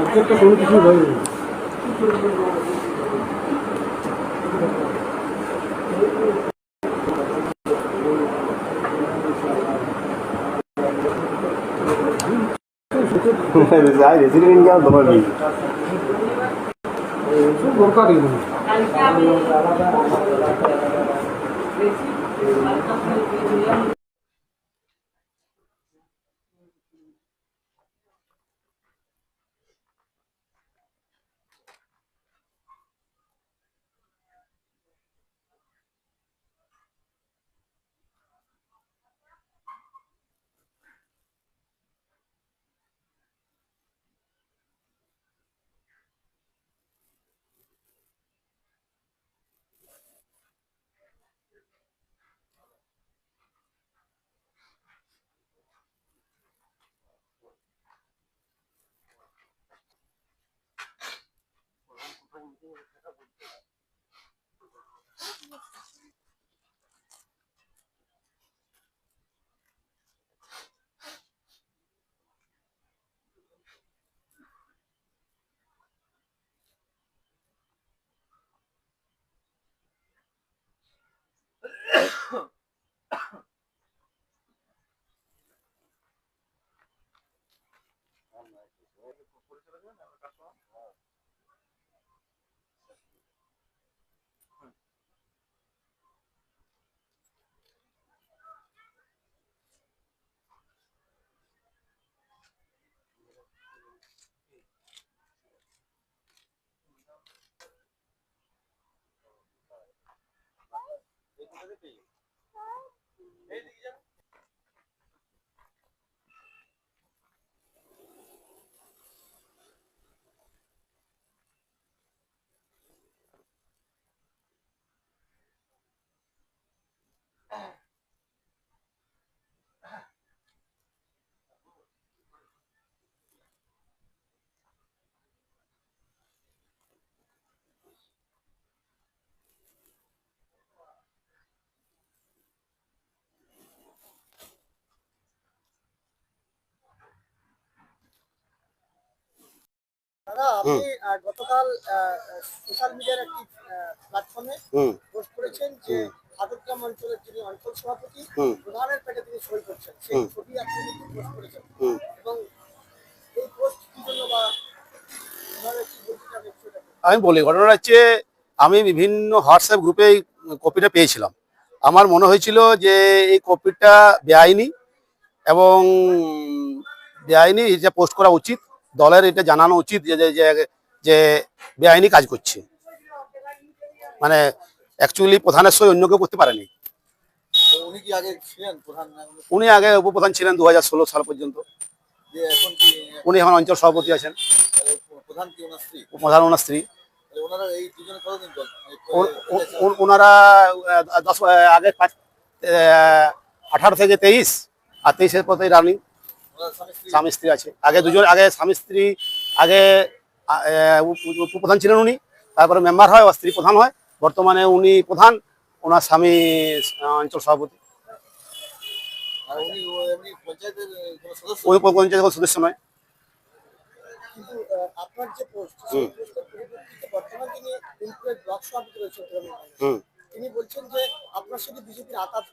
সাবজেক্টটা কোনো কিছু রেসিডেন্ট ইন্ডিয়া তোমার কি これからね、なかなか。দরকারই নেই দাদা আপনি গতকাল সোশ্যাল মিডিয়ার একটি প্ল্যাটফর্মে পোস্ট করেছেন যে ভাদগ্রাম অঞ্চলের যিনি অঞ্চল সভাপতি প্রধানের পেটে তিনি সই করছেন। সেই ছবি আপনি কিন্তু পোস্ট করেছেন। এবং এই পোস্ট কি জন্য বা কীভাবে কি বলতে চান একটু এটা বলুন। আমি বলি ঘটনাটা হচ্ছে আমি বিভিন্ন হোয়াটসঅ্যাপ গ্রুপে এই কপিটা পেয়েছিলাম। আমার মনে হয়েছিল যে এই কপিটা বেআইনি এবং বেআইনি এটা পোস্ট করা উচিত। দলের এটা জানানো উচিত যে যে- বেআইনি কাজ করছে। মানে অ্যাকচুয়ালি প্রধানের সই অন্য কেউ করতে পারেনি। উনি আগে উপপ্রধান ছিলেন দু হাজার ষোলো সাল পর্যন্ত। উনি এখন অঞ্চল সভাপতি আছেন। প্রধান ওনার স্ত্রী? ওনার দশ আগে পাঁচ আঠারো থেকে তেইশ আর তেইশের পথে রানিং। স্বামী স্ত্রী আছে। আগে দুজন আগে স্বামী স্ত্রী আগে উপপ্রধান ছিলেন উনি। তারপরে মেম্বার হয় ও স্ত্রী প্রধান হয়। বর্তমানে উনি প্রধান ওনার স্বামী অঞ্চল সভাপতি। সদস্য? পঞ্চায়েত কোনো সদস্য নয়। তিনি বলছেন যে আপনার সাথে বিজেপির আতাত